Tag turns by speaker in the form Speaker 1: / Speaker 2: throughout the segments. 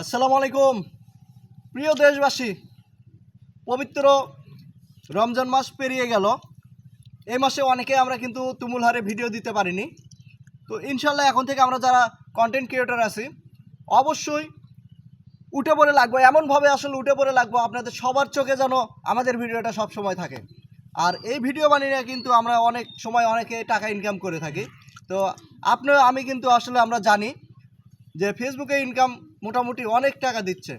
Speaker 1: আসসালামু আলাইকুম। প্রিয় দেশবাসী, পবিত্র রমজান মাস পেরিয়ে গেল। এই মাসে অনেকে আমরা কিন্তু তুমুল হারে ভিডিও দিতে পারিনি। তো ইনশাল্লাহ এখন থেকে আমরা যারা কন্টেন্ট ক্রিয়েটর আছি, অবশ্যই উঠে পড়ে লাগবো, এমনভাবে আসলে উঠে পড়ে লাগবো, আপনাদের সবার চোখে যেন আমাদের ভিডিওটা সব সময় থাকে। আর এই ভিডিও বানিয়ে কিন্তু আমরা অনেক সময় অনেকে টাকা ইনকাম করে থাকি। তো আপনি আমি কিন্তু আসলে আমরা জানি যে ফেসবুকে ইনকাম মোটামুটি অনেক টাকা দিচ্ছে।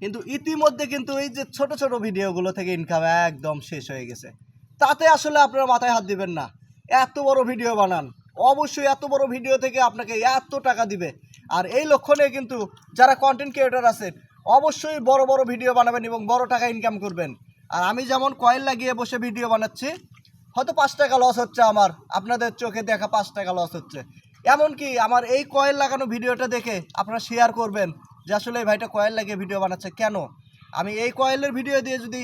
Speaker 1: কিন্তু ইতিমধ্যে কিন্তু এই যে ছোট ছোট ভিডিওগুলো থেকে ইনকাম একদম শেষ হয়ে গেছে। তাতে আসলে আপনারা মাথায় হাত দিবেন না। এত বড় ভিডিও বানান। অবশ্যই এত বড় ভিডিও থেকে আপনাকে এত টাকা দিবে। আর এই লক্ষণে কিন্তু যারা কন্টেন্ট ক্রিয়েটর আছেন, অবশ্যই বড় বড় ভিডিও বানাবেন এবং বড় টাকা ইনকাম করবেন। আর আমি যেমন কয়েল লাগিয়ে বসে ভিডিও বানাচ্ছি, হয়তো পাঁচ টাকা লস হচ্ছে আমার। আপনাদের চোখে দেখা পাঁচ টাকা লস হচ্ছে। এমনকি আমার এই কয়েল লাগানো ভিডিওটা দেখে আপনারা শেয়ার করবেন যে আসলে এই ভাইটা কয়েল লাগিয়ে ভিডিও বানাচ্ছে কেন? আমি এই কয়েলের ভিডিও দিয়ে যদি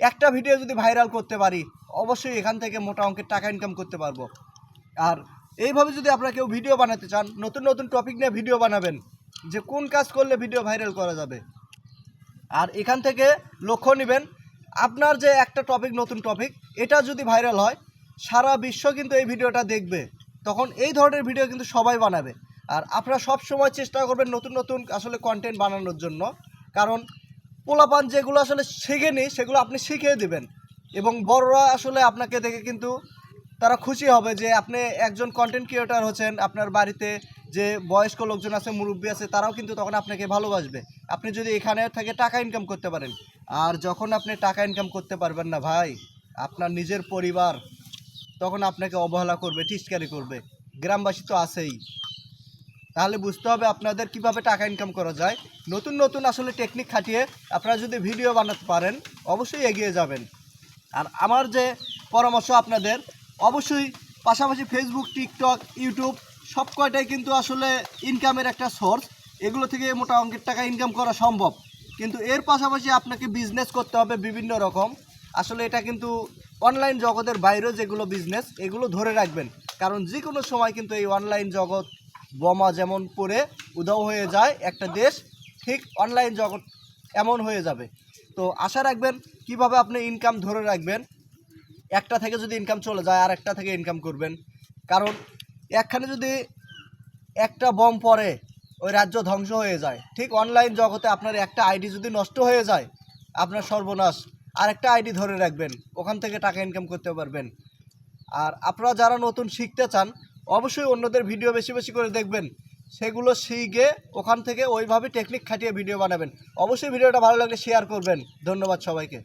Speaker 1: একটা ভিডিও যদি ভাইরাল করতে পারি, অবশ্যই এখান থেকে মোটা অঙ্কের টাকা ইনকাম করতে পারব। আর এইভাবে যদি আপনারা কেউ ভিডিও বানাতে চান, নতুন নতুন টপিক নিয়ে ভিডিও বানাবেন, যে কোন কাজ করলে ভিডিও ভাইরাল করা যাবে? আর এখান থেকে লক্ষ্য নেবেন, আপনার যে একটা টপিক নতুন টপিক এটা যদি ভাইরাল হয়, সারা বিশ্ব কিন্তু এই ভিডিওটা দেখবে। তখন এই ধরনের ভিডিও কিন্তু সবাই বানাবে। আর আপনারা সব সময় চেষ্টা করবেন নতুন নতুন আসলে কন্টেন্ট বানানোর জন্য। কারণ পোলাপান যেগুলো আসলে শেখেনি, সেগুলো আপনি শিখিয়ে দিবেন। এবং বড়রা আসলে আপনাকে দেখে কিন্তু তারা খুশি হবে যে আপনি একজন কন্টেন্ট ক্রিয়েটার হচ্ছেন, আপনার বাড়িতে যে বয়স্ক লোকজন আছে, মুরব্বী আছে, তারাও কিন্তু তখন আপনাকে ভালোবাসবে। আপনি যদি এখানে থেকে টাকা ইনকাম করতে পারেন। আর যখন আপনি টাকা ইনকাম করতে পারবেন না ভাই, আপনার নিজের পরিবার তখন আপনাকে অবহেলা করবে টিস্কারি করবে। গ্রামবাসী তো আছেই। তাহলে বুঝতে হবে আপনাদের কীভাবে টাকা ইনকাম করা যায়। নতুন নতুন আসলে টেকনিক খাটিয়ে আপনারা যদি ভিডিও বানাতে পারেন, অবশ্যই এগিয়ে যাবেন। আর আমার যে পরামর্শ আপনাদের, অবশ্যই পাশাপাশি ফেসবুক টিকটক ইউটিউব সব কয়টাই কিন্তু আসলে ইনকামের একটা সোর্স এগুলো থেকে মোটা অঙ্কের টাকা ইনকাম করা সম্ভব। কিন্তু এর পাশাপাশি আপনাকে বিজনেস করতে হবে বিভিন্ন রকম। আসলে এটা কিন্তু অনলাইন জগতের বাইরেও যেগুলো বিজনেস এগুলো ধরে রাখবেন। কারণ যে কোনো সময় কিন্তু এই অনলাইন জগৎ বোমা যেমন পড়ে, উধাও হয়ে যায়, একটা দেশ ঠিক অনলাইন জগৎ এমন হয়ে যাবে। তো আশা রাখবেন কীভাবে আপনি ইনকাম ধরে রাখবেন? একটা থেকে যদি ইনকাম চলে যায়, আর একটা থেকে ইনকাম করবেন। কারণ একখানে যদি একটা বম পড়ে, ওই রাজ্য ধ্বংস হয়ে যায়। ঠিক অনলাইন জগতে আপনার একটা আইডি যদি নষ্ট হয়ে যায়, আপনার সর্বনাশ। আর একটা আইডি ধরে রাখবেন, ওখান থেকে টাকা ইনকাম করতে পারবেন। আর আপনারা যারা নতুন শিখতে চান, অবশ্যই অন্যদের ভিডিও বেশি বেশি করে দেখবেন। সেগুলো শিখে ওখান থেকে ওইভাবে টেকনিক খাটিয়ে ভিডিও বানাবেন। অবশ্যই ভিডিওটা ভালো লাগলে শেয়ার করবেন। ধন্যবাদ সবাইকে।